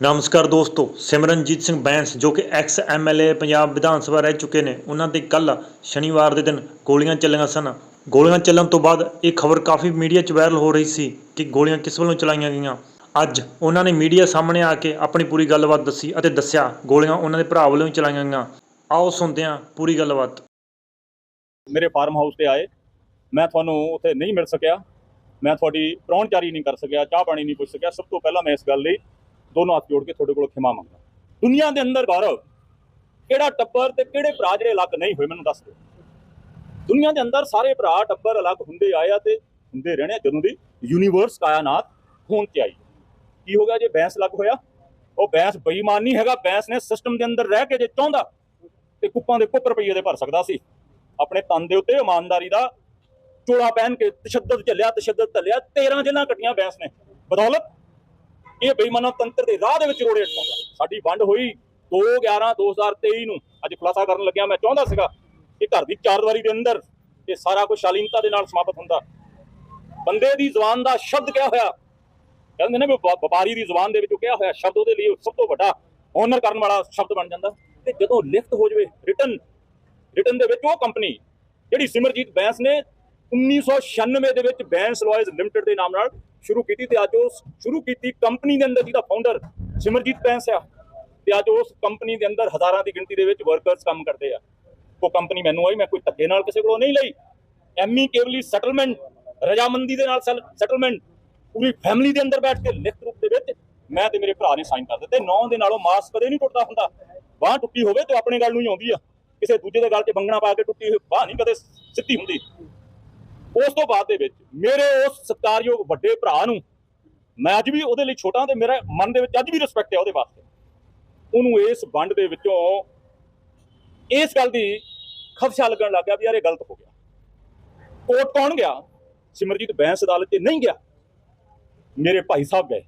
ਨਮਸਕਾਰ ਦੋਸਤੋ, ਸਿਮਰਨਜੀਤ ਸਿੰਘ ਬੈਂਸ ਜੋ ਕਿ ਐਕਸ ਐਮਐਲਏ ਪੰਜਾਬ ਵਿਧਾਨ ਸਭਾ ਰਹਿ ਚੁੱਕੇ ਨੇ, ਉਹਨਾਂ ਤੇ ਕੱਲ ਸ਼ਨੀਵਾਰ ਦੇ ਦਿਨ ਗੋਲੀਆਂ ਚੱਲੀਆਂ ਸਨ। ਗੋਲੀਆਂ ਚੱਲਣ ਤੋਂ ਬਾਅਦ ਇਹ ਖਬਰ ਕਾਫੀ ਮੀਡੀਆ 'ਚ ਵਾਇਰਲ ਹੋ ਰਹੀ ਸੀ ਕਿ ਗੋਲੀਆਂ ਕਿਸ ਵੱਲੋਂ ਚਲਾਈਆਂ ਗਈਆਂ। ਅੱਜ ਉਹਨਾਂ ਨੇ ਮੀਡੀਆ ਸਾਹਮਣੇ ਆ ਕੇ ਆਪਣੀ ਪੂਰੀ ਗੱਲਬਾਤ ਦੱਸੀ ਅਤੇ ਦੱਸਿਆ, ਗੋਲੀਆਂ ਉਹਨਾਂ ਦੇ ਭਰਾ ਵੱਲੋਂ ਹੀ ਚਲਾਈਆਂ ਗਈਆਂ। ਆਓ ਸੁਣਦੇ ਹਾਂ ਪੂਰੀ ਗੱਲਬਾਤ। ਮੇਰੇ ਫਾਰਮ ਹਾਊਸ ਤੇ ਆਏ। ਮੈਂ ਤੁਹਾਨੂੰ ਉੱਥੇ ਨਹੀਂ ਮਿਲ ਸਕਿਆ। ਮੈਂ ਤੁਹਾਡੀ ਪ੍ਰਾਹੁਣਚਾਰੀ ਨਹੀਂ ਕਰ ਸਕਿਆ, ਚਾਹ ਪਾਣੀ ਨਹੀਂ ਪੁੱਛ ਸਕਿਆ। ਸਭ ਤੋਂ ਪਹਿਲਾਂ ਮੈਂ ਇਸ ਗੱਲ ਲਈ ਦੋਨੋਂ ਹੱਥ ਜੋੜ ਕੇ ਤੁਹਾਡੇ ਕੋਲ ਖਿਮਾ ਮੰਗਦਾ। ਦੁਨੀਆ ਦੇ ਅੰਦਰ ਗੌਰਵ, ਕਿਹੜਾ ਟੱਬਰ ਤੇ ਕਿਹੜੇ ਭਰਾ ਜਿਹੜੇ ਅਲੱਗ ਨਹੀਂ ਹੋਏ, ਮੈਨੂੰ ਦੱਸ ਦਿਓ। ਦੁਨੀਆ ਦੇ ਅੰਦਰ ਸਾਰੇ ਭਰਾ ਟੱਬਰ ਅਲੱਗ ਹੁੰਦੇ ਆਏ ਆ ਤੇ ਹੁੰਦੇ ਰਹਿਣੇ ਆ, ਜਦੋਂ ਦੀ ਯੂਨੀਵਰਸ ਕਾਇਨਾਤ ਹੋਣ ਤੇ ਆਈ। ਕੀ ਹੋ ਗਿਆ ਜੇ ਬੈਂਸ ਲੱਗ ਹੋਇਆ? ਉਹ ਬੈਂਸ ਬੇਈਮਾਨ ਨਹੀਂ ਹੈਗਾ ਬੈਂਸ ਨੇ ਸਿਸਟਮ ਦੇ ਅੰਦਰ ਰਹਿ ਕੇ ਜੇ ਚਾਹੁੰਦਾ, ਤੇ ਕੁੱਪਾਂ ਦੇ ਕੁੱਪ ਰੁਪਈਏ ਦੇ ਭਰ ਸਕਦਾ ਸੀ। ਆਪਣੇ ਤਨ ਦੇ ਉੱਤੇ ਇਮਾਨਦਾਰੀ ਦਾ ਚੋਲਾ ਪਹਿਨ ਕੇ ਤਸ਼ੱਦਦ ਚੱਲਿਆ ਤਸ਼ੱਦਦ ਚੱਲਿਆ 13 ਜਿਲਾਂ ਕੱਟੀਆਂ ਬੈਂਸ ਨੇ। ਬਦੌਲਤ ਇਹ ਬੇਈਮਾਨਾ ਤੰਤਰ ਦੇ ਰਾਹ ਦੇ ਵਿੱਚ ਰੋੜੇ ਅਟਕਾਉਂਦਾ ਸਾਡੀ ਵੰਡ ਹੋਈ 2 11 2023 ਨੂੰ। ਅੱਜ ਖੁਲਾਸਾ ਕਰਨ ਲੱਗਿਆ। ਮੈਂ ਚਾਹੁੰਦਾ ਸੀਗਾ ਕਿ ਘਰ ਦੀ ਚਾਰਦੀਵਾਰੀ ਦੇ ਅੰਦਰ ਇਹ ਸਾਰਾ ਕੁਝ ਸ਼ਾਲੀਨਤਾ ਦੇ ਨਾਲ ਸਮਾਪਤ ਹੁੰਦਾ। ਬੰਦੇ ਦੀ ਜ਼ੁਬਾਨ ਦਾ ਸ਼ਬਦ ਕਿਹਾ ਹੋਇਆ, ਕਹਿੰਦੇ ਨੇ ਵੀ ਵਪਾਰੀ ਦੀ ਜ਼ੁਬਾਨ ਦੇ ਵਿੱਚ ਕਿਹਾ ਹੋਇਆ ਸ਼ਬਦ, ਉਹਦੇ ਲਈ ਸਭ ਤੋਂ ਵੱਡਾ ਓਨਰ ਕਰਨ ਵਾਲਾ ਸ਼ਬਦ ਬਣ ਜਾਂਦਾ। ਤੇ ਜਦੋਂ ਲਿਖਤ ਹੋ ਜਵੇ ਰਿਟਨ ਰਿਟਨ ਦੇ ਵਿੱਚ ਉਹ ਕੰਪਨੀ ਜਿਹੜੀ ਸਿਮਰਜੀਤ ਬੈਂਸ ਨੇ 1996 ਦੇ ਵਿੱਚ ਬੈਂਸ ਲਾਇਜ਼ ਲਿਮਟਿਡ ਦੇ ਨਾਮ ਨਾਲ ਸ਼ੁਰੂ ਕੀਤੀ ਤੇ ਅੱਜ ਉਹ ਸ਼ੁਰੂ ਕੀਤੀ ਕੰਪਨੀ ਦੇ ਅੰਦਰ ਜਿਹਦਾ ਫਾਊਂਡਰ ਸਿਮਰਜੀਤ ਬੈਂਸ ਆ। ਤੇ ਅੱਜ ਉਸ ਕੰਪਨੀ ਦੇ ਅੰਦਰ ਹਜ਼ਾਰਾਂ ਦੀ ਗਿਣਤੀ ਦੇ ਵਿੱਚ ਵਰਕਰਸ ਕੰਮ ਕਰਦੇ ਆ। ਉਹ ਕੰਪਨੀ ਮੈਨੂੰ ਆਈ, ਮੈਂ ਕੋਈ ਧੱਕੇ ਨਾਲ ਕਿਸੇ ਕੋਲੋਂ ਨਹੀਂ ਲਈ। ਐਮੀ ਕੇਵਲੀ ਸੈਟਲਮੈਂਟ ਰਜਾਮੰਦੀ ਦੇ ਨਾਲ ਸੈਟਲਮੈਂਟ ਪੂਰੀ ਫੈਮਿਲੀ ਦੇ ਅੰਦਰ ਬੈਠ ਕੇ ਲਿਖਤ ਰੂਪ ਦੇ ਵਿੱਚ ਮੈਂ ਤੇ ਮੇਰੇ ਭਰਾ ਨੇ ਸਾਈਨ ਕਰ ਦਿੱਤੇ। ਨੌ ਦੇ ਨਾਲੋਂ ਮਾਸ ਕਦੇ ਨਹੀਂ ਟੁੱਟਦਾ ਹੁੰਦਾ। ਬਾਹ ਟੁੱਟੀ ਹੋਵੇ ਤੇ ਆਪਣੇ ਗੱਲ ਨੂੰ ਹੀ ਆਉਂਦੀ ਆ। ਕਿਸੇ ਦੂਜੇ ਦੇ ਗੱਲ ਤੇ ਬੰਗਣਾ ਪਾ ਕੇ ਟੁੱਟੀ ਹੋਈ ਬਾਹ ਨਹੀਂ ਕਦੇ ਸਿੱਧੀ ਹੁੰਦੀ। ਉਸ ਤੋਂ ਬਾਅਦ ਦੇ ਵਿੱਚ ਮੇਰੇ ਉਸ ਸਤਿਕਾਰਯੋਗ ਵੱਡੇ ਭਰਾ ਨੂੰ ਮੈਂ ਅੱਜ ਵੀ ਉਹਦੇ ਲਈ ਛੋਟਾ ਤੇ ਮੇਰਾ ਮਨ ਦੇ ਵਿੱਚ ਅੱਜ ਵੀ ਰਿਸਪੈਕਟ ਹੈ ਉਹਦੇ ਵਾਸਤੇ। ਉਹਨੂੰ ਇਸ ਵੰਡ ਦੇ ਵਿੱਚੋਂ ਇਸ ਗੱਲ ਦੀ ਖਦਸ਼ਾ ਲੱਗਣ ਲੱਗ ਗਿਆ ਵੀ ਯਾਰ ਇਹ ਗਲਤ ਹੋ ਗਿਆ। ਕੋਰਟ ਕੌਣ ਗਿਆ? ਸਿਮਰਜੀਤ ਬੈਂਸ ਅਦਾਲਤ 'ਚ ਨਹੀਂ ਗਿਆ। ਮੇਰੇ ਭਾਈ ਸਾਹਿਬ ਗਏ।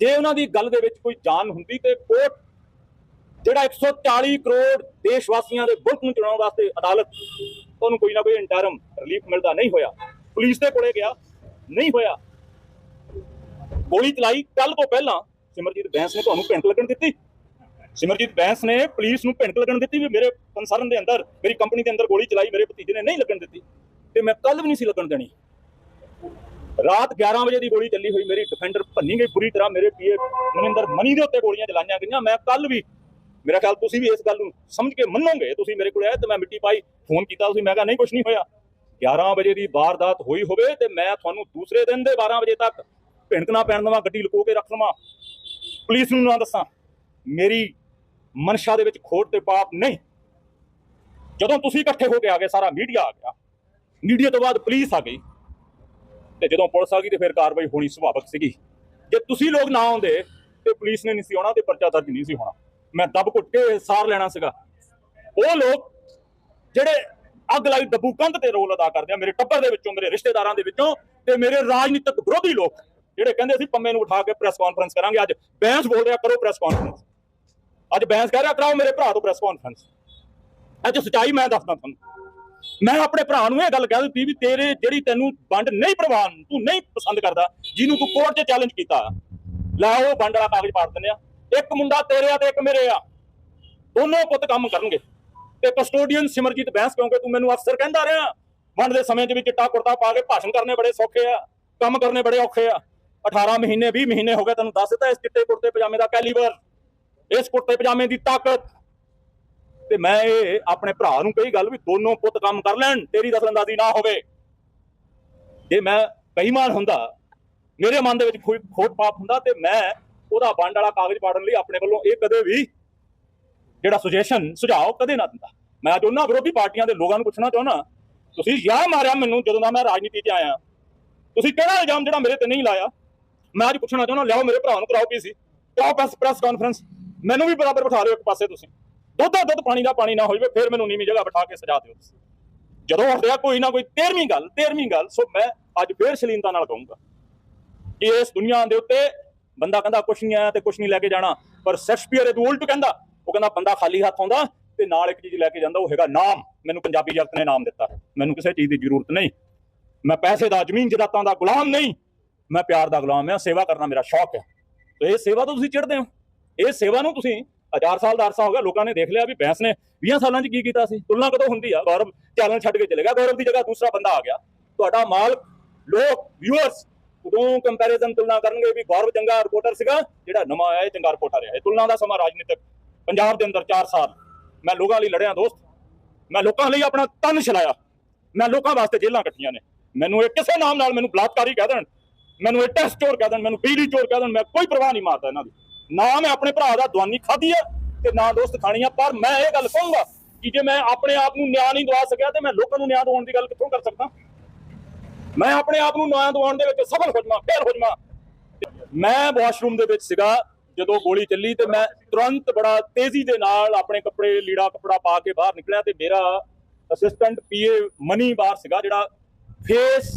ਜੇ ਉਹਨਾਂ ਦੀ ਗੱਲ ਦੇ ਵਿੱਚ ਕੋਈ ਜਾਨ ਹੁੰਦੀ ਤੇ ਕੋਰਟ ਜਿਹੜਾ 140 ਕਰੋੜ ਦੇਸ਼ ਵਾਸੀਆਂ ਦੇ ਮੁਲਕ ਨੂੰ ਚੁਣਾਉਣ ਵਾਸਤੇ ਅਦਾਲਤ ਤੁਹਾਨੂੰ ਕੋਈ ਨਾ ਕੋਈ ਇੰਟਰਮ ਰਿਲੀਫ ਮਿਲਦਾ ਨਹੀਂ ਹੋਇਆ। ਪੁਲਿਸ ਦੇ ਕੋਲੇ ਗਿਆ, ਨਹੀਂ ਹੋਇਆ। ਗੋਲੀ ਚਲਾਈ ਕੱਲ ਤੋਂ ਪਹਿਲਾਂ ਸਿਮਰਜੀਤ ਬੈਂਸ ਨੇ ਤੁਹਾਨੂੰ ਭਿੰਟ ਲੱਗਣ ਦਿੱਤੀ। ਸਿਮਰਜੀਤ ਬੈਂਸ ਨੇ ਪੁਲਿਸ ਨੂੰ ਭਿੰਟ ਲੱਗਣ ਦਿੱਤੀ ਵੀ ਮੇਰੇ ਕੰਸਰਨ ਦੇ ਅੰਦਰ, ਮੇਰੀ ਕੰਪਨੀ ਦੇ ਅੰਦਰ ਗੋਲੀ ਚਲਾਈ, ਮੇਰੇ ਭਤੀਜੇ ਨੇ ਨਹੀਂ ਲੱਗਣ ਦਿੱਤੀ। ਤੇ ਮੈਂ ਕੱਲ ਵੀ ਨਹੀਂ ਸੀ ਲੱਗਣ ਦੇਣੀ। ਰਾਤ 11 ਵਜੇ ਦੀ ਗੋਲੀ ਚੱਲੀ ਹੋਈ, ਮੇਰੀ ਡਿਫੈਂਡਰ ਭੰਨੀ ਗਈ ਪੂਰੀ ਤਰ੍ਹਾਂ, ਮੇਰੇ ਪੀਏ ਮਨਿੰਦਰ ਮਨੀ ਦੇ ਉੱਤੇ ਗੋਲੀਆਂ ਚਲਾਈਆਂ ਗਈਆਂ। ਮੈਂ ਕੱਲ ਵੀ ਮੇਰਾ ਖਿਆਲ ਤੁਸੀਂ ਵੀ ਇਸ ਗੱਲ ਨੂੰ ਸਮਝ ਕੇ ਮੰਨੋਗੇ। ਤੁਸੀਂ ਮੇਰੇ ਕੋਲ ਆਏ ਤੇ ਮੈਂ ਮਿੱਟੀ ਪਾਈ, ਫੋਨ ਕੀਤਾ, ਤੁਸੀਂ ਮੈਂ ਕਿਹਾ ਨਹੀਂ ਕੁਝ ਨਹੀਂ ਹੋਇਆ। 11 ਵਜੇ ਦੀ ਵਾਰਦਾਤ ਹੋਈ ਹੋਵੇ ਤੇ ਮੈਂ ਤੁਹਾਨੂੰ ਦੂਸਰੇ ਦਿਨ ਦੇ 12 ਵਜੇ ਤੱਕ ਭਿੰਕ ਨਾ ਪੈਣ ਦੇਵਾਂ, ਗੱਡੀ ਲੁਕੋ ਕੇ ਰੱਖ ਲਵਾਂ ਪੁਲਿਸ ਨੂੰ ਨਾ ਦੱਸਾਂ, ਮੇਰੀ ਮਨਸ਼ਾ ਦੇ ਵਿੱਚ ਖੋਟ ਤੇ ਪਾਪ ਨਹੀਂ। ਜਦੋਂ ਤੁਸੀਂ ਇਕੱਠੇ ਹੋ ਕੇ ਆ ਗਏ, ਸਾਰਾ ਮੀਡੀਆ ਆ ਗਿਆ। ਮੀਡੀਆ ਤੋਂ ਬਾਅਦ ਪੁਲਿਸ ਆ ਗਈ। ਤੇ ਜਦੋਂ ਪੁਲਿਸ ਆ ਗਈ ਤੇ ਫਿਰ ਕਾਰਵਾਈ ਹੋਣੀ ਸੁਭਾਵਿਕ ਸੀਗੀ। ਜੇ ਤੁਸੀਂ ਲੋਕ ਨਾ ਆਉਂਦੇ ਤੇ ਪੁਲਿਸ ਨੇ ਨਹੀਂ ਸੀ ਆਉਣਾ ਤੇ ਪਰਚਾ ਦਰਜ ਨਹੀਂ ਸੀ ਹੋਣਾ। ਮੈਂ ਦਬ ਘੁੱਟ ਕੇ ਸਾਰ ਲੈਣਾ ਸੀਗਾ। ਉਹ ਲੋਕ ਜਿਹੜੇ ਅੱਗ ਲਾਈ ਡੱਬੂ ਕੰਧ ਤੇ ਰੋਲ ਅਦਾ ਕਰਦੇ ਆ, ਮੇਰੇ ਟੱਬਰ ਦੇ ਵਿੱਚੋਂ, ਮੇਰੇ ਰਿਸ਼ਤੇਦਾਰਾਂ ਦੇ ਵਿੱਚੋਂ ਤੇ ਮੇਰੇ ਰਾਜਨੀਤਿਕ ਵਿਰੋਧੀ ਲੋਕ ਜਿਹੜੇ ਕਹਿੰਦੇ ਸੀ ਪੰਮੇ ਨੂੰ ਉਠਾ ਕੇ ਪ੍ਰੈਸ ਕਾਨਫਰੰਸ ਕਰਾਂਗੇ, ਅੱਜ ਬੈਂਸ ਬੋਲ ਰਿਹਾ, ਕਰੋ ਪ੍ਰੈਸ ਕਾਨਫਰੰਸ ਅੱਜ ਬੈਂਸ ਕਹਿ ਰਿਹਾ, ਕਰਾਓ ਮੇਰੇ ਭਰਾ ਤੋਂ ਪ੍ਰੈਸ ਕਾਨਫਰੰਸ ਅੱਜ ਸਚਾਈ ਮੈਂ ਦੱਸਦਾ ਤੁਹਾਨੂੰ। ਮੈਂ ਆਪਣੇ ਭਰਾ ਨੂੰ ਇਹ ਗੱਲ ਕਹਿ ਦਿੱਤੀ ਵੀ ਤੇਰੇ ਜਿਹੜੀ ਤੈਨੂੰ ਵੰਡ ਨਹੀਂ ਪ੍ਰਵਾਨ, ਤੂੰ ਨਹੀਂ ਪਸੰਦ ਕਰਦਾ, ਜਿਹਨੂੰ ਤੂੰ ਕੋਰਟ 'ਚ ਚੈਲੰਜ ਕੀਤਾ, ਲੈ ਉਹ ਵੰਡ ਵਾਲਾ ਕਾਗਜ਼ ਪਾੜ ਦਿੰਦੇ ਆ। ਇੱਕ ਮੁੰਡਾ ਤੇਰੇ ਆ ਤੇ ਇੱਕ ਮੇਰੇ ਆ। ਦੋਨੋਂ ਪੁੱਤ ਕੰਮ ਕਰਨਗੇ। ਤੇ ਕਸਟੋਡੀਅਨ ਸਿਮਰਜੀਤ ਬੈਂਸ ਕਿਉਂਕਿ ਤੂੰ ਮੈਨੂੰ ਅਕਸਰ ਕਹਿੰਦਾ ਰਿਹਾ। ਵੰਡ ਦੇ ਸਮੇਂ 'ਚ ਵੀ ਚਿੱਟਾ ਕੁੜਤਾ ਪਾ ਕੇ ਭਾਸ਼ਣ ਕਰਨੇ ਬੜੇ ਸੌਖੇ ਆ। ਕੰਮ ਕਰਨੇ ਬੜੇ ਔਖੇ ਆ। 18 ਮਹੀਨੇ 20 ਮਹੀਨੇ ਹੋ ਗਏ ਤੈਨੂੰ ਦੱਸ ਦਿੱਤਾ ਇਸ ਚਿੱਟੇ ਕੁੜਤੇ ਪਜਾਮੇ ਦਾ ਕੈਲੀਬਰ ਇਸ ਕੁੜਤੇ ਪਜਾਮੇ ਦੀ ਤਾਕਤ। ਤੇ ਮੈਂ ਇਹ ਆਪਣੇ ਭਰਾ ਨੂੰ ਕਹੀ ਗੱਲ ਵੀ ਦੋਨੋਂ ਪੁੱਤ ਕੰਮ ਕਰ ਲੈਣ, ਤੇਰੀ ਦਖਲਅੰਦਾਜ਼ੀ ਨਾ ਹੋਵੇ। ਜੇ ਮੈਂ ਬੇਈਮਾਨ ਹੁੰਦਾ, ਮੇਰੇ ਮਨ ਦੇ ਵਿੱਚ ਕੋਈ ਖੋਟ ਪਾਪ ਹੁੰਦਾ, ਤੇ ਮੈਂ ਉਹਦਾ ਵੰਡ ਵਾਲਾ ਕਾਗਜ਼ ਪਾੜਨ ਲਈ ਆਪਣੇ ਵੱਲੋਂ ਇਹ ਕਦੇ ਵੀ ਜਿਹੜਾ ਸੁਜੈਸ਼ਨ ਸੁਝਾਅ ਕਦੇ ਨਾ ਦਿੰਦਾ। ਮੈਂ ਅੱਜ ਉਹਨਾਂ ਵਿਰੋਧੀ ਪਾਰਟੀਆਂ ਦੇ ਲੋਕਾਂ ਨੂੰ ਪੁੱਛਣਾ ਚਾਹੁੰਦਾ, ਤੁਸੀਂ ਯਾਹ ਮਾਰਿਆ ਮੈਨੂੰ ਜਦੋਂ ਦਾ ਮੈਂ ਰਾਜਨੀਤੀ 'ਚ ਆਇਆ। ਤੁਸੀਂ ਕਿਹੜਾ ਇਲਜ਼ਾਮ ਜਿਹੜਾ ਮੇਰੇ ਤੇ ਨਹੀਂ ਲਾਇਆ? ਮੈਂ ਅੱਜ ਪੁੱਛਣਾ ਚਾਹੁੰਦਾ, ਲਿਆਓ ਮੇਰੇ ਭਰਾ ਨੂੰ, ਕਰਾਓ ਪੀ ਕਰਾਓ ਪ੍ਰੈਸ ਪ੍ਰੈਸ ਕਾਨਫਰੰਸ ਮੈਨੂੰ ਵੀ ਬਰਾਬਰ ਬਿਠਾ ਲਿਓ ਇੱਕ ਪਾਸੇ ਤੁਸੀਂ। ਦੁੱਧ ਦਾ ਦੁੱਧ, ਪਾਣੀ ਦਾ ਪਾਣੀ ਨਾ ਹੋ ਜਾਵੇ ਫਿਰ ਮੈਨੂੰ ਨੀਵੀਂ ਜਗ੍ਹਾ ਬਿਠਾ ਕੇ ਸਜਾ ਦਿਓ ਤੁਸੀਂ। ਜਦੋਂ ਉੱਠਿਆ ਕੋਈ ਨਾ ਕੋਈ 13ਵੀਂ ਗੱਲ 13ਵੀਂ ਗੱਲ, ਸੋ ਮੈਂ ਅੱਜ ਫੇਰ ਸ਼ਲੀਨਤਾ ਨਾਲ ਕਹੂੰਗਾ ਕਿ ਇਸ ਦੁਨੀਆ ਦੇ ਉੱਤੇ ਬੰਦਾ ਕਹਿੰਦਾ ਕੁਛ ਨਹੀਂ ਆਇਆ ਤੇ ਕੁਛ ਨਹੀਂ ਲੈ ਕੇ ਜਾਣਾ। ਪਰ ਸ਼ੇਕਸਪੀਅਰ ਇਹ ਉਲਟ ਕਹਿੰਦਾ। ਉਹ ਕਹਿੰਦਾ ਬੰਦਾ ਖਾਲੀ ਹੱਥ ਆਉਂਦਾ ਤੇ ਨਾਲ ਇੱਕ ਚੀਜ਼ ਲੈ ਕੇ ਜਾਂਦਾ, ਉਹ ਹੈਗਾ ਨਾਮ। ਮੈਨੂੰ ਪੰਜਾਬੀ ਜਗਤ ਨੇ ਨਾਮ ਦਿੱਤਾ। ਮੈਨੂੰ ਕਿਸੇ ਚੀਜ਼ ਦੀ ਜ਼ਰੂਰਤ ਨਹੀਂ। ਮੈਂ ਪੈਸੇ ਦਾ, ਜ਼ਮੀਨ ਜਦਾਤਾਂ ਦਾ ਗੁਲਾਮ ਨਹੀਂ। ਮੈਂ ਪਿਆਰ ਦਾ ਗੁਲਾਮ ਹਾਂ, ਸੇਵਾ ਕਰਨਾ ਮੇਰਾ ਸ਼ੌਕ ਹੈ। ਇਹ ਸੇਵਾ ਤੋਂ ਤੁਸੀਂ ਚਿੜਦੇ ਹੋ। ਇਹ ਸੇਵਾ ਨੂੰ ਤੁਸੀਂ ਹਜ਼ਾਰ ਸਾਲ ਦਾ ਅਰਸਾ ਹੋ ਗਿਆ, ਲੋਕਾਂ ਨੇ ਦੇਖ ਲਿਆ ਵੀ ਬੈਂਸ ਨੇ। 20 ਸਾਲਾਂ 'ਚ ਕੀ ਕੀਤਾ ਸੀ? ਤੁਲਨਾ ਕਦੋਂ ਹੁੰਦੀ ਆ? ਗੌਰਵ ਚੈਨਲ ਛੱਡ ਕੇ ਚਲੇ ਗਿਆ। ਗੌਰਵ ਦੀ ਜਗ੍ਹਾ ਦੂਸਰਾ ਬੰਦਾ ਆ ਗਿਆ। ਤੁਹਾਡਾ ਮਾਲ ਲੋਕ ਵਿਊਅਰਸ ਉਦੋਂ ਕੰਪੈਰੀਜ਼ਨ ਤੁਲਨਾ ਕਰਨਗੇ ਵੀ ਗੌਰਵ ਚੰਗਾ ਰਿਪੋਰਟਰ ਸੀਗਾ, ਜਿਹੜਾ ਨਵਾਂ ਆਇਆ, ਇਹ ਚੰਗਾ ਰਿਪੋਰਟਰ ਹੈ ਇਹ ਤੁਲਨਾ ਦਾ ਸਮਾਂ ਰਾਜਨੀਤਿਕ, ਪੰਜਾਬ ਦੇ ਅੰਦਰ 4 ਸਾਲ। ਮੈਂ ਲੋਕਾਂ ਲਈ ਲੜਿਆ, ਦੋਸਤ। ਮੈਂ ਲੋਕਾਂ ਲਈ ਆਪਣਾ ਤਨ ਛਲਾਇਆ। ਮੈਂ ਲੋਕਾਂ ਵਾਸਤੇ ਜੇਲ੍ਹਾਂ ਕੱਟੀਆਂ ਨੇ। ਮੈਨੂੰ ਇਹ ਕਿਸੇ ਨਾਮ ਨਾਲ ਮੈਨੂੰ ਬਲਾਤਕਾਰੀ ਕਹਿ ਦੇਣ। ਮੈਨੂੰ ਇਹ ਟੈਸਟ ਚੋਰ ਕਹਿ ਦੇਣ, ਮੈਨੂੰ ਬਿਜਲੀ ਚੋਰ ਕਹਿ ਦੇਣ। ਮੈਂ ਕੋਈ ਪਰਵਾਹ ਨਹੀਂ ਮਾਰਦਾ ਇਹਨਾਂ ਦੀ। ਨਾ ਮੈਂ ਆਪਣੇ ਭਰਾ ਦਾ ਦਵਾਨੀ ਖਾਧੀ ਆ ਤੇ ਨਾ ਦੋਸਤ ਖਾਣੀ ਆ, ਪਰ ਮੈਂ ਇਹ ਗੱਲ ਕਹੂੰਗਾ ਕਿ ਜੇ ਮੈਂ ਆਪਣੇ ਆਪ ਨੂੰ ਨਿਆਂ ਨਹੀਂ ਦਵਾ ਸਕਿਆ ਤੇ ਮੈਂ ਲੋਕਾਂ ਨੂੰ ਨਿਆਂ ਦਵਾਉਣ ਦੀ ਗੱਲ ਕਿੱਥੋਂ ਕਰ ਸਕਦਾ? ਮੈਂ ਆਪਣੇ ਆਪ ਨੂੰ ਨਿਆਂ ਦਿਵਾਉਣ ਦੇ ਵਿੱਚ ਸਫਲ ਹੋ ਜਾਵਾਂ ਫੇਰ ਹੋ ਜਾਵਾਂ। ਮੈਂ ਵਾਸ਼ਰੂਮ ਦੇ ਵਿੱਚ ਸੀਗਾ, ਜਦੋਂ ਗੋਲੀ ਚੱਲੀ ਤੇ ਮੈਂ ਤੁਰੰਤ ਬੜਾ ਤੇਜ਼ੀ ਦੇ ਨਾਲ ਆਪਣੇ ਕੱਪੜੇ, ਲੀੜਾ ਕੱਪੜਾ ਪਾ ਕੇ ਬਾਹਰ ਨਿਕਲਿਆ ਤੇ ਮੇਰਾ ਅਸਿਸਟੈਂਟ ਪੀਏ ਮਨੀ ਬਾਹਰ ਸੀਗਾ, ਜਿਹੜਾ ਫੇਸ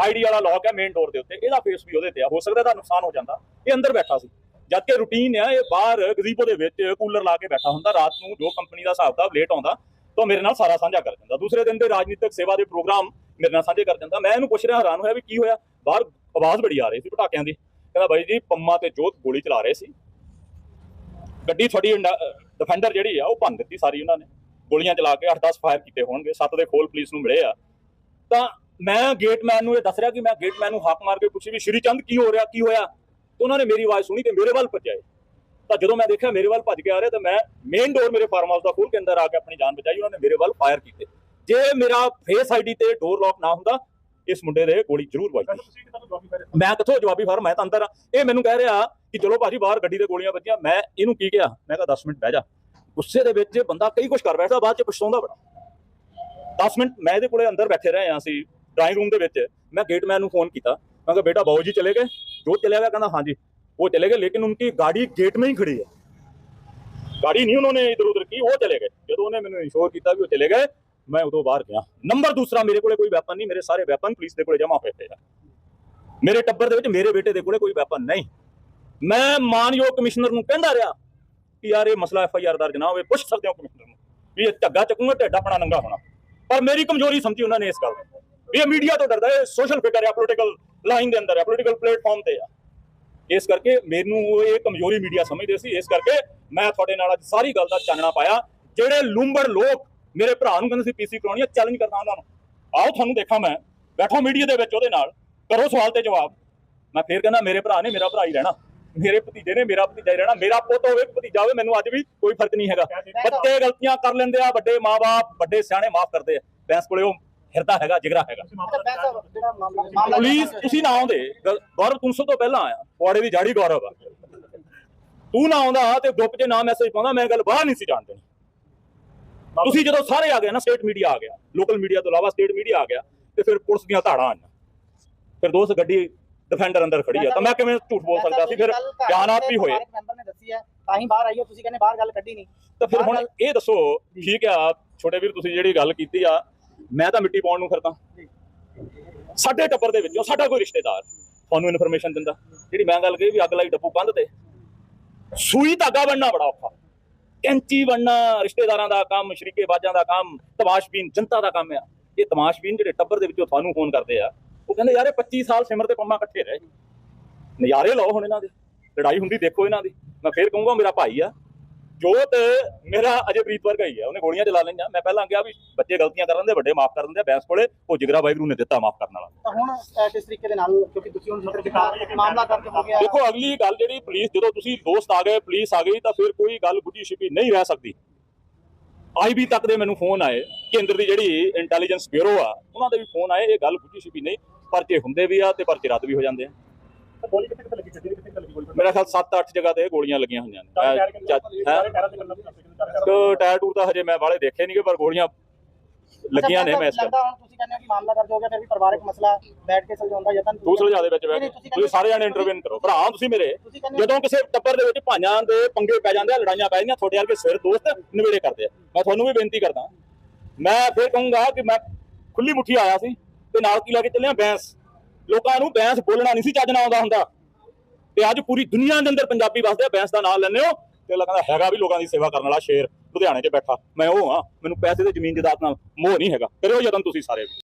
ਆਈਡੀ ਵਾਲਾ ਲੌਕ ਹੈ ਮੇਨ ਡੋਰ ਦੇ ਉੱਤੇ। ਇਹਦਾ ਫੇਸ ਵੀ ਉਹਦੇ ਤੇ ਆ, ਹੋ ਸਕਦਾ ਇਹਦਾ ਨੁਕਸਾਨ ਹੋ ਜਾਂਦਾ। ਇਹ ਅੰਦਰ ਬੈਠਾ ਸੀ। ਜਦ ਕਿ ਰੂਟੀਨ ਆ, ਇਹ ਬਾਹਰ ਗਜ਼ੀਬੋ ਦੇ ਵਿੱਚ ਕੂਲਰ ਲਾ ਕੇ ਬੈਠਾ ਹੁੰਦਾ। ਰਾਤ ਨੂੰ ਜੋ ਕੰਪਨੀ ਦਾ ਹਿਸਾਬ ਦਾ ਲੇਟ ਆਉਂਦਾ, ਤਾਂ ਮੇਰੇ ਨਾਲ ਸਾਰਾ ਸਾਂਝਾ ਕਰ ਦਿੰਦਾ। ਦੂਸਰੇ ਦਿਨ ਦੇ ਰਾਜਨੀਤਿਕ ਸੇਵਾ ਦੇ ਪ੍ਰੋਗਰਾਮ ਮੇਰੇ ਨਾਲ ਸਾਂਝੇ ਕਰ ਜਾਂਦਾ ਮੈਂ ਇਹਨੂੰ ਪੁੱਛ ਰਿਹਾ ਹੈਰਾਨ ਹੋਇਆ ਵੀ ਕੀ ਹੋਇਆ। ਬਾਹਰ ਆਵਾਜ਼ ਬੜੀ ਆ ਰਹੀ ਸੀ ਪਟਾਕਿਆਂ ਦੀ। ਕਹਿੰਦਾ ਬਾਈ ਜੀ, ਪੰਮਾ ਤੇ ਜੋਤ ਗੋਲੀ ਚਲਾ ਰਹੇ ਸੀ। ਗੱਡੀ ਤੁਹਾਡੀ ਡਿਫੈਂਡਰ ਜਿਹੜੀ ਆ, ਉਹ ਭੰਨ ਦਿੱਤੀ ਸਾਰੀ ਉਹਨਾਂ ਨੇ। ਗੋਲੀਆਂ ਚਲਾ ਕੇ 8-10 ਫਾਇਰ ਕੀਤੇ ਹੋਣਗੇ। ਸੱਤ ਦੇ ਖੋਲ ਪੁਲਿਸ ਨੂੰ ਮਿਲੇ ਆ। ਤਾਂ ਮੈਂ ਗੇਟਮੈਨ ਨੂੰ ਇਹ ਦੱਸ ਰਿਹਾ ਕਿ ਮੈਂ ਗੇਟਮੈਨ ਨੂੰ ਹੱਕ ਮਾਰ ਕੇ ਪੁੱਛੀ ਵੀ ਸ਼੍ਰੀ ਚੰਦ ਕੀ ਹੋ ਰਿਹਾ, ਕੀ ਹੋਇਆ? ਤੇ ਉਹਨਾਂ ਨੇ ਮੇਰੀ ਆਵਾਜ਼ ਸੁਣੀ ਤੇ ਮੇਰੇ ਵੱਲ ਭੱਜੇ ਤਾਂ ਜਦੋਂ ਮੈਂ ਦੇਖਿਆ ਮੇਰੇ ਵੱਲ ਭੱਜ ਕੇ ਆ ਰਿਹਾ, ਤਾਂ ਮੈਂ ਮੇਨ ਡੋਰ ਮੇਰੇ ਫਾਰਮ ਹਾਊਸ ਦਾ ਖੋਲ ਕੇ ਅੰਦਰ ਆ ਕੇ ਆਪਣੀ ਜਾਨ ਬਚਾਈ। ਉਹਨਾਂ ਨੇ ਮੇਰੇ ਵੱਲ ਫਾਇਰ ਕੀਤੇ। ਜੇ ਮੇਰਾ ਫੇਸ ਆਈਡੀ ਤੇ ਡੋਰ ਲੌਕ ਨਾ ਹੁੰਦਾ ਇਸ ਮੁੰਡੇ ਦੇ ਗੋਲੀ ਜ਼ਰੂਰ ਵੱਜਦੀ ਮੈਂ ਕਿੱਥੋਂ ਜਵਾਬੀ ਫਾਰਮ ਮੈਂ ਤਾਂ ਅੰਦਰ ਆ ਇਹ ਮੈਨੂੰ ਕਹਿ ਰਿਹਾ ਕਿ ਚਲੋ ਭਾਜੀ ਬਾਹਰ ਗੱਡੀ ਦੇ ਗੋਲੀਆਂ ਵੱਜੀਆਂ ਮੈਂ ਇਹਨੂੰ ਕੀ ਕਿਹਾ ਮੈਂ ਕਿਹਾ 10 ਮਿੰਟ ਬਹਿ ਜਾ ਗੁੱਸੇ ਦੇ ਵਿੱਚ ਬੰਦਾ ਕਈ ਕੁਝ ਕਰ ਬੈਠਦਾ ਬਾਅਦ ਚ ਪਛਤਾਉਂਦਾ ਬੜਾ 10 ਮਿੰਟ ਮੈਂ ਇਹਦੇ ਕੋਲੇ ਅੰਦਰ ਬੈਠੇ ਰਹੇ ਹਾਂ ਅਸੀਂ ਡਰਾਈਂਗ ਰੂਮ ਦੇ ਵਿੱਚ ਮੈਂ ਗੇਟਮੈਨ ਨੂੰ ਫੋਨ ਕੀਤਾ ਮੈਂ ਕਿਹਾ ਬੇਟਾ ਬਾਊ ਜੀ ਚਲੇ ਗਏ ਜੋ ਚਲੇ ਗਿਆ ਕਹਿੰਦਾ ਹਾਂਜੀ वो चले गए लेकिन उनकी गाड़ी गेट में ही खड़ी है गाड़ी नहीं उन्होंने इधर उधर की वो चले गए ਜਦੋਂ ਉਹਨੇ ਮੈਨੂੰ ਇਨਸ਼ੋਰ ਕੀਤਾ ਵੀ ਉਹ ਚਲੇ ਗਏ ਮੈਂ ਉਦੋਂ ਬਾਹਰ ਗਿਆ। ਨੰਬਰ ਦੂਸਰਾ, ਮੇਰੇ ਕੋਲੇ ਕੋਈ ਵੈਪਨ ਨਹੀਂ, ਮੇਰੇ ਸਾਰੇ ਵੈਪਨ ਪੁਲਿਸ ਦੇ ਕੋਲੇ ਜਮ੍ਹਾਂ ਹੋਏ ਪਏ ਆ। ਮੇਰੇ ਟੱਬਰ ਦੇ ਵਿੱਚ ਮੇਰੇ ਬੇਟੇ ਦੇ ਕੋਲੇ ਕੋਈ ਵੈਪਨ ਨਹੀਂ। ਮੈਂ ਮਾਨਯੋਗ ਕਮਿਸ਼ਨਰ ਨੂੰ ਕਹਿੰਦਾ ਰਿਹਾ ਕਿ ਯਾਰ ਇਹ ਮਸਲਾ ਐਫ ਆਈ ਆਰ ਦਰਜ ਨਾ ਹੋਵੇ, ਪੁੱਛ ਸਕਦੇ ਹੋ ਕਮਿਸ਼ਨਰ ਨੂੰ ਵੀ ਇਹ ਝੱਗਾ ਚੱਕੂਗਾ, ਢਿੱਡ ਆਪਣਾ ਨੰਗਾ ਹੋਣਾ। ਪਰ ਮੇਰੀ ਕਮਜ਼ੋਰੀ ਸਮਝੀ ਉਹਨਾਂ ਨੇ ਇਸ ਗੱਲ ਨੂੰ ਵੀ ਇਹ ਮੀਡੀਆ ਤੋਂ ਡਰਦਾ ਹੈ ਸੋਸ਼ਲ ਫਿਗਰ ਹੈ ਪੋਲੀਟੀਕਲ ਲਾਈਨ ਦੇ ਅੰਦਰ ਹੈ ਪੋਲੀਟੀਕਲ ਪਲੇਟਫਾਰਮ ਤੇ ਆ। ਇਸ ਕਰਕੇ ਮੈਨੂੰ ਇਹ ਕਮਜ਼ੋਰੀ ਮੀਡੀਆ ਸਮਝਦੇ ਸੀ। ਇਸ ਕਰਕੇ ਮੈਂ ਤੁਹਾਡੇ ਨਾਲ ਅੱਜ ਸਾਰੀ ਗੱਲ ਦਾ ਚਾਨਣਾ ਪਾਇਆ। ਜਿਹੜੇ ਲੂੰਬੜ ਲੋਕ ਮੇਰੇ ਭਰਾ ਨੂੰ ਕਹਿੰਦੇ ਸੀ ਪੀਸੀ ਕਰਾਉਣੀ ਹੈ ਚੈਲੰਜ ਕਰਦਾ ਉਹਨਾਂ ਨੂੰ। ਆਓ ਤੁਹਾਨੂੰ ਦੇਖਾਂ ਮੈਂ। ਬੈਠੋ ਮੀਡੀਆ ਦੇ ਵਿੱਚ ਉਹਦੇ ਨਾਲ। ਕਰੋ ਸਵਾਲ ਤੇ ਜਵਾਬ। ਮੈਂ ਫੇਰ ਕਹਿੰਦਾ ਮੇਰੇ ਭਰਾ ਨੇ ਮੇਰਾ ਭਰਾ ਹੀ ਰਹਿਣਾ। ਮੇਰੇ ਭਤੀਜੇ ਨੇ ਮੇਰਾ ਭਤੀਜਾ ਹੀ ਰਹਿਣਾ। ਮੇਰਾ ਪੁੱਤ ਹੋਵੇ ਭਤੀਜਾ ਹੋਵੇ ਮੈਨੂੰ ਅੱਜ ਵੀ ਕੋਈ ਫ਼ਰਕ ਨਹੀਂ ਹੈਗਾ। ਬੱਚੇ ਗਲਤੀਆਂ ਕਰ ਲੈਂਦੇ ਆ ਵੱਡੇ ਮਾਪੇ ਵੱਡੇ ਸਿਆਣੇ ਮਾਫ ਕਰਦੇ ਆ। ਬੈਂਸ ਕੋਲੇ ਉਹ ਹਿਰਦਾ ਹੈਗਾ ਜਿਗਰਾ ਹੈਗਾ। ਪੁਲਿਸ ਤੁਸੀਂ ਨਾ ਆਉਂਦੇ। ਗੌਰਵ 300 ਤੋਂ ਪਹਿਲਾਂ ਆਇਆ। ਪੌੜੇ ਦੀ ਜਾੜੀ ਗੌਰਵ ਆ। ਤੂੰ ਨਾ ਆਉਂਦਾ ਤੇ ਗਰੁੱਪ 'ਚ ਨਾ ਮੈਸੇਜ ਪਾਉਂਦਾ ਮੈਂ ਗੱਲ ਬਾਹਰ ਨਹੀਂ ਸੀ ਜਾਣ ਦੇਣੀ। ਤੁਸੀਂ ਜਦੋਂ ਸਾਰੇ ਆ ਗਏ ਨਾ ਸਟੇਟ ਮੀਡੀਆ ਆ ਗਿਆ ਲੋਕਲ ਮੀਡੀਆ ਤੋਂ ਇਲਾਵਾ ਸਟੇਟ ਮੀਡੀਆ ਆ ਗਿਆ ਤੇ ਫਿਰ ਪੁਲਿਸ ਦੀਆਂ ਧਾੜਾਂ ਆਈਆਂ। ਫਿਰ ਦੋਸਤ ਗੱਡੀ ਡਿਫੈਂਡਰ ਅੰਦਰ ਖੜੀ ਆ ਤਾਂ ਮੈਂ ਕਿਵੇਂ ਝੂਠ ਬੋਲ ਸਕਦਾ ਸੀ? ਫਿਰ ਬਿਆਨਾਤ ਵੀ ਹੋਏ। ਮੈਂਬਰ ਨੇ ਦੱਸੀ ਹੈ ਤਾਂ ਹੀ ਬਾਹਰ ਆਈ ਤੁਸੀਂ ਕਹਿੰਦੇ ਬਾਹਰ ਗੱਲ ਕੱਢੀ ਨਹੀਂ। ਤਾਂ ਫਿਰ ਹੁਣ ਇਹ ਦੱਸੋ ਠੀਕ ਆ ਛੋਟੇ ਵੀਰ ਤੁਸੀਂ ਜਿਹੜੀ ਗੱਲ ਕੀਤੀ ਆ ਮੈਂ ਤਾਂ ਮਿੱਟੀ ਪਾਉਣ ਨੂੰ ਫਿਰਦਾ। ਸਾਡੇ ਟੱਬਰ ਦੇ ਵਿੱਚੋਂ ਸਾਡਾ ਕੋਈ ਰਿਸ਼ਤੇਦਾਰ ਤੁਹਾਨੂੰ ਇਨਫੋਰਮੇਸ਼ਨ ਦਿੰਦਾ। ਜਿਹੜੀ ਮੈਂ ਗੱਲ ਕਹੀ ਵੀ ਅੱਗ ਲਾਈ ਡੱਬੂ ਕੰਧ ਤੇ ਸੂਈ ਧਾਗਾ ਬਣਨਾ ਬੜਾ ਔਖਾ। ਕੈਂਚੀ ਬਣਨਾ, ਰਿਸ਼ਤੇਦਾਰਾਂ ਦਾ ਕੰਮ, ਸ਼ਰੀਕੇ ਬਾਜਾਂ ਦਾ ਕੰਮ, ਤਮਾਸ਼ਬੀਨ ਜਨਤਾ ਦਾ ਕੰਮ ਆ। ਇਹ ਤਮਾਸ਼ਬੀਨ ਜਿਹੜੇ ਟੱਬਰ ਦੇ ਵਿੱਚੋਂ ਤੁਹਾਨੂੰ ਫੋਨ ਕਰਦੇ ਆ। ਉਹ ਕਹਿੰਦੇ, ਯਾਰ, ਇਹ 25 ਸਾਲ ਸਿਮਰ ਤੇ ਪੰਮਾ ਇਕੱਠੇ ਰਹੇ ਨਜ਼ਾਰੇ ਲਓ ਹੁਣ ਇਹਨਾਂ ਦੇ। ਲੜਾਈ ਹੁੰਦੀ ਦੇਖੋ ਇਹਨਾਂ ਦੀ। ਮੈਂ ਫੇਰ ਕਹੂੰਗਾ, ਮੇਰਾ ਭਾਈ ਆ। ਜੋਤ ਮੇਰਾ ਅਜੇ ਪ੍ਰੀਤ ਵਰਗਾ ਹੀ ਆ ਉਹਨੇ ਗੋਲੀਆਂ ਚਲਾ ਲਈਆਂ। ਮੈਂ ਪਹਿਲਾਂ ਕਿਹਾ ਵੀ ਬੱਚੇ ਗਲਤੀਆਂ ਕਰ ਲੈਂਦੇ ਵੱਡੇ ਮਾਫ ਕਰ ਦਿੰਦੇ ਬੈਂਸ ਕੋਲੇ। ਉਹ ਜਿਗਰਾ ਵਾਹਿਗੁਰੂ ਨੇ ਦਿੱਤਾ ਮਾਫ ਕਰਨ ਵਾਲਾ। ਤਾਂ ਹੁਣ ਕਿਸ ਤਰੀਕੇ ਦੇ ਨਾਲ ਕਿਉਂਕਿ ਤੁਸੀਂ ਹੁਣ ਮਤਲਬ ਮਾਮਲਾ ਦਰਜ ਹੋ ਗਿਆ। ਦੇਖੋ ਅਗਲੀ ਗੱਲ ਜਿਹੜੀ ਪੁਲਿਸ ਜਦੋਂ ਤੁਸੀਂ ਦੋਸਤ ਆ ਗਏ ਪੁਲਿਸ ਆ ਗਈ ਤਾਂ ਫਿਰ ਕੋਈ ਗੱਲ ਗੁੱਝੀ ਛਿਪੀ ਨਹੀਂ ਰਹਿ ਸਕਦੀ। ਆਈਬੀ ਤੱਕ ਦੇ ਮੈਨੂੰ ਫੋਨ ਆਏ। ਕੇਂਦਰ ਦੀ ਜਿਹੜੀ ਇੰਟੈਲੀਜੈਂਸ ਬਿਊਰੋ ਆ ਉਹਨਾਂ ਦੇ ਵੀ ਫੋਨ ਆਏ ਇਹ ਗੱਲ ਗੁੱਝੀ ਛਿਪੀ ਨਹੀਂ। ਪਰਚੇ ਹੁੰਦੇ ਵੀ ਆ ਤੇ ਪਰਚੇ ਰੱਦ ਵੀ ਹੋ ਜਾਂਦੇ ਆ। ਗੋਲੀ ਕਿੱਥੇ ਕਿੱਥੇ ਲੱਗੀ? ਗੱਡੀ ਦੇ ਕਿੱਥੇ ਲੱਗੀ ਗੋਲੀ? ਮੇਰਾ ਖਿਆਲ 7-8 ਜਗ੍ਹਾ ਤੇ ਗੋਲੀਆਂ ਲੱਗੀਆਂ ਹੋਈਆਂ ਨੇ। ਹੈਂ? ਤੇ ਟਾਇਰ ਟੂਰ ਤਾਂ ਹਜੇ ਮੈਂ ਵਾਲੇ ਦੇਖੇ ਨਹੀਂਗੇ ਪਰ ਗੋਲੀਆਂ ਲੱਗੀਆਂ ਨੇ ਮੈਂ ਇਸ ਲੱਗਦਾ ਹੁਣ ਤੁਸੀਂ ਕਹਿੰਦੇ ਹੋ ਕਿ ਮਾਮਲਾ ਦਰਜ ਹੋ ਗਿਆ ਫਿਰ ਵੀ ਪਰਿਵਾਰਕ ਮਸਲਾ ਬੈਠ ਕੇ ਸੁਲਝਾਉਂਦਾ ਯਤਨ ਤੂੰ ਸੁਲਝਾ ਦੇ ਵਿੱਚ। ਤੁਸੀਂ ਸਾਰੇ ਜਾਣੇ ਇੰਟਰਵਿਊ ਕਰੋ। ਭਰਾ ਤੁਸੀਂ ਮੇਰੇ। ਜਦੋਂ ਕਿਸੇ ਟੱਬਰ ਦੇ ਵਿੱਚ ਭਾਈਆਂ ਦੇ ਪੰਗੇ ਪੈ ਜਾਂਦੇ ਆ ਲੜਾਈਆਂ ਪੈ ਜਾਂਦੀਆਂ ਤੁਹਾਡੇ ਵਰਗੇ ਸਿਰ ਦੋਸਤ ਨਿਵੇੜੇ ਕਰਦੇ ਆ। ਮੈਂ ਤੁਹਾਨੂੰ ਵੀ ਬੇਨਤੀ ਕਰਦਾ। ਮੈਂ ਫਿਰ ਕਹੂੰਗਾ ਕਿ ਮੈਂ ਖੁੱਲੀ ਮੁੱਠੀ ਆਇਆ ਸੀ ਤੇ ਨਾਲ ਕੀ ਲੈ ਕੇ ਚੱਲਿਆ ਬੈਂਸ। ਲੋਕਾਂ ਨੂੰ ਬੈਂਸ ਬੋਲਣਾ ਨਹੀਂ ਸੀ ਚੱਜ ਨਾਲ ਆਉਂਦਾ ਹੁੰਦਾ। ਤੇ ਅੱਜ ਪੂਰੀ ਦੁਨੀਆ ਦੇ ਅੰਦਰ ਪੰਜਾਬੀ ਵਸਦੇ ਆ, ਬੈਂਸ ਦਾ ਨਾਮ ਲੈਂਦੇ ਹੋ। ਤੇ ਲੱਗਦਾ ਹੈਗਾ ਵੀ ਲੋਕਾਂ ਦੀ ਸੇਵਾ ਕਰਨ ਵਾਲਾ ਸ਼ੇਰ, ਲੁਧਿਆਣੇ 'ਚ ਬੈਠਾ। ਮੈਂ ਉਹ ਹਾਂ, ਮੈਨੂੰ ਪੈਸੇ ਤੇ ਜ਼ਮੀਨ ਜਾਇਦਾਦ ਨਾਲ ਮੋਹ ਨਹੀਂ ਹੈਗਾ। ਕਰਿਓ ਯਤਨ ਤੁਸੀਂ ਸਾਰੇ।